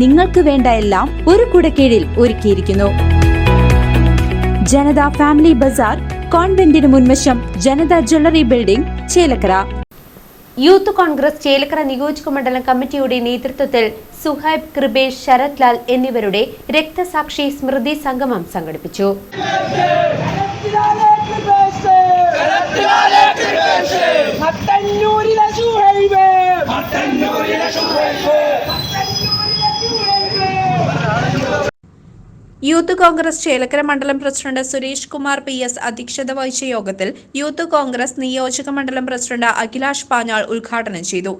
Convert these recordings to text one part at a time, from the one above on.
നിങ്ങൾക്ക് വേണ്ട എല്ലാം ഒരു കുടക്കീഴിൽ ഒരുക്കിയിരിക്കുന്നു. ജനത ഫാമിലി ബസാർ കോൺവെന്റിന് മുൻവശം Janatha jewellery building Chelakkara. Youth Congress Chelakkara നിയോജക മണ്ഡലം കമ്മിറ്റിയുടെ നേതൃത്വത്തിൽ സുഹൈബ് കൃപേഷ് ശരത് ലാൽ എന്നിവരുടെ രക്തസാക്ഷി സ്മൃതി സംഗമം സംഘടിപ്പിച്ചു. യൂത്ത് കോൺഗ്രസ് ചേലക്കര മണ്ഡലം president Suresh Kumar P S അധ്യക്ഷത വഹിച്ച യോഗത്തിൽ യൂത്ത് കോൺഗ്രസ് നിയോജക മണ്ഡലം പ്രസിഡന്റ് അഖിലാഷ് പാഞ്ഞാൾ ഉദ്ഘാടനം ചെയ്തു.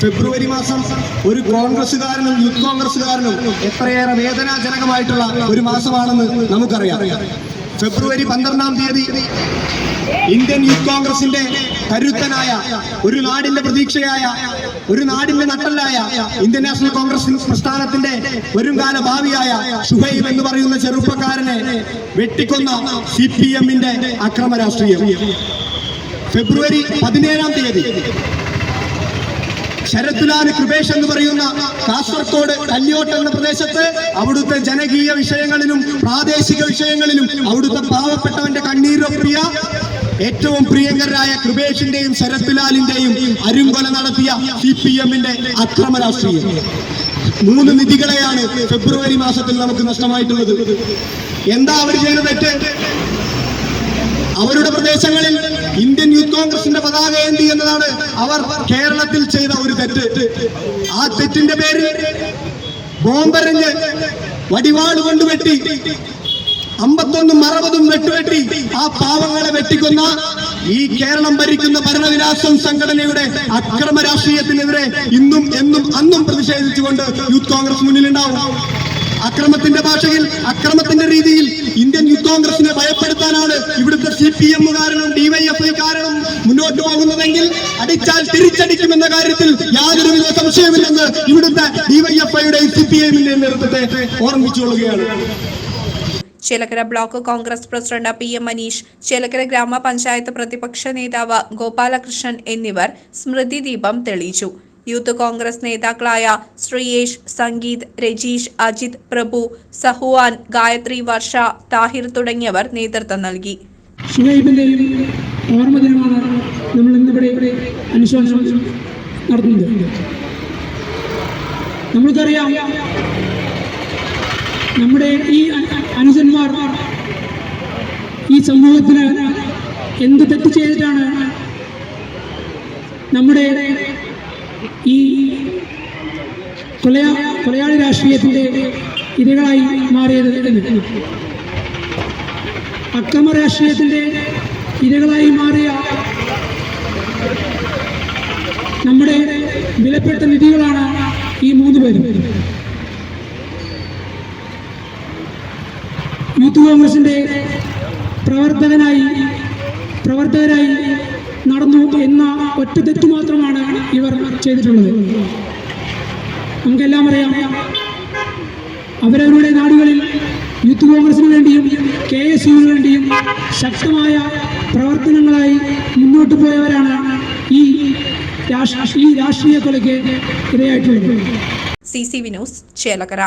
ഫെബ്രുവരി മാസം ഒരു കോൺഗ്രസുകാരനും യൂത്ത് കോൺഗ്രസുകാരനും എത്രയേറെ വേദനാജനകമായിട്ടുള്ള ഒരു മാസമാണെന്ന് നമുക്കറിയാം. ഫെബ്രുവരി പന്ത്രണ്ടാം തീയതി ഇന്ത്യൻ യൂത്ത് കോൺഗ്രസിന്റെ കരുത്തനായ ഒരു നാടിന്റെ പ്രതീക്ഷയായ ഒരു നാടിന്റെ നട്ടല്ലായ ഇന്ത്യൻ നാഷണൽ കോൺഗ്രസ് പ്രസ്ഥാനത്തിന്റെ വരുംകാല ഭാവിയായ ഷുഹൈബ് എന്ന് പറയുന്ന ചെറുപ്പക്കാരനെ വെട്ടിക്കൊന്ന സി പി എമ്മിന്റെ അക്രമ രാഷ്ട്രീയം. ഫെബ്രുവരി പതിനേഴാം തീയതി ശരത്തുലാൽ കൃപേഷ് എന്ന് പറയുന്ന കാസർകോട് കല്യോട്ട് എന്ന പ്രദേശത്ത് അവിടുത്തെ ജനകീയ വിഷയങ്ങളിലും പ്രാദേശിക വിഷയങ്ങളിലും അവിടുത്തെ പാവപ്പെട്ടവന്റെ കണ്ണീരൊപ്പിയ ഏറ്റവും പ്രിയങ്കരായ കൃപേഷിന്റെയും ശരത്ലാലിന്റെയും അരുംകൊല നടത്തിയ സി പി എമ്മിന്റെ അക്രമ രാഷ്ട്രീയം. മൂന്ന് നിധികളെയാണ് ഫെബ്രുവരി മാസത്തിൽ നമുക്ക് നഷ്ടമായിട്ടുള്ളത്. എന്താ അവർ ചെയ്ത തെറ്റ്? അവരുടെ പ്രദേശങ്ങളിൽ ഇന്ത്യൻ യൂത്ത് കോൺഗ്രസിന്റെ പതാക ഏന്തി എന്നതാണ് അവർ കേരളത്തിൽ ചെയ്ത ഒരു തെറ്റ്. ആ തെറ്റിന്റെ പേര് ബോംബെറിഞ്ഞ് വടിവാൾ കൊണ്ട് വെട്ടി അമ്പത്തൊന്നും അറുപതും വെട്ടുവെട്ടി ആ പാവങ്ങളെ വെട്ടിക്കുന്ന ഈ കേരളം ഭരിക്കുന്ന ഭരണവിലാസം സംഘടനയുടെ അക്രമ രാഷ്ട്രീയത്തിനെതിരെ ഇന്നും എന്നും അന്നും പ്രതിഷേധിച്ചുകൊണ്ട് യൂത്ത് കോൺഗ്രസ് മുന്നിലുണ്ടാവും. അക്രമത്തിന്റെ ഭാഷയിൽ അക്രമത്തിന്റെ രീതിയിൽ ഇന്ത്യൻ യൂത്ത് കോൺഗ്രസിനെ ഭയപ്പെടുത്താനാണ് ഇവിടുത്തെ സി പി എമ്മുകാരനും ഡിവൈഎഫ്ഐ കാരണം മുന്നോട്ട് പോകുന്നതെങ്കിൽ അടിച്ചാൽ തിരിച്ചടിക്കുമെന്ന കാര്യത്തിൽ യാതൊരുവിധ സംശയമില്ലെന്ന് ഇവിടുത്തെ ഡിവൈഎഫ്ഐയുടെയും സി പി എമ്മിന്റെയും നേതൃത്വത്തെ ഓർമ്മിച്ചുകൊള്ളുകയാണ്. Chelakkara block Congress president P M Maneesh Chelakkara ഗ്രാമപഞ്ചായത്ത് പ്രതിപക്ഷ നേതാവ് ഗോപാലകൃഷ്ണൻ എന്നിവർ സ്മൃതി ദീപം തെളിയിച്ചു. യൂത്ത് കോൺഗ്രസ് നേതാക്കളായ ശ്രീയേഷ് സംഗീത് രജീഷ് അജിത് പ്രഭു സഹുവാൻ ഗായത്രി വർഷ താഹിർ തുടങ്ങിയവർ നേതൃത്വം നൽകി. നമ്മൾ ഇവിടെ അനുശോചനം നടത്തുന്നത്. നമ്മൾക്കറിയാം നമ്മുടെ ഈ അനുജന്മാർ ഈ സമൂഹത്തിന് എന്ത് തെറ്റ് ചെയ്തിട്ടാണ് നമ്മുടെ ഈ കൊലയാ കൊലയാളി രാഷ്ട്രീയത്തിന്റെ ഇരകളായി മാറിയത് അക്രമ രാഷ്ട്രീയത്തിന്റെ ഇരകളായി മാറിയ നമ്മുടെ വിലപ്പെട്ട നിധികളാണ് ഈ മൂന്ന് പേരും. യൂത്ത് കോൺഗ്രസിന്റെ പ്രവർത്തകനായി പ്രവർത്തകരായി നടന്നു എന്ന ഒറ്റ തെറ്റ് മാത്രമാണ് ഇവർ ചെയ്തിട്ടുള്ളത്. നമുക്കെല്ലാം അറിയാം അവരവരുടെ നാടുകളിൽ യൂത്ത് കോൺഗ്രസിന് വേണ്ടിയും കെ എസ് യുവിന് വേണ്ടിയും ശക്തമായ പ്രവർത്തനങ്ങളായി മുന്നോട്ട് പോയവരാണ് ഈ രാഷ്ട്രീയ കൊലയ്ക്ക് ഇരയായിട്ടുള്ളത്. C C V news Chelakkara.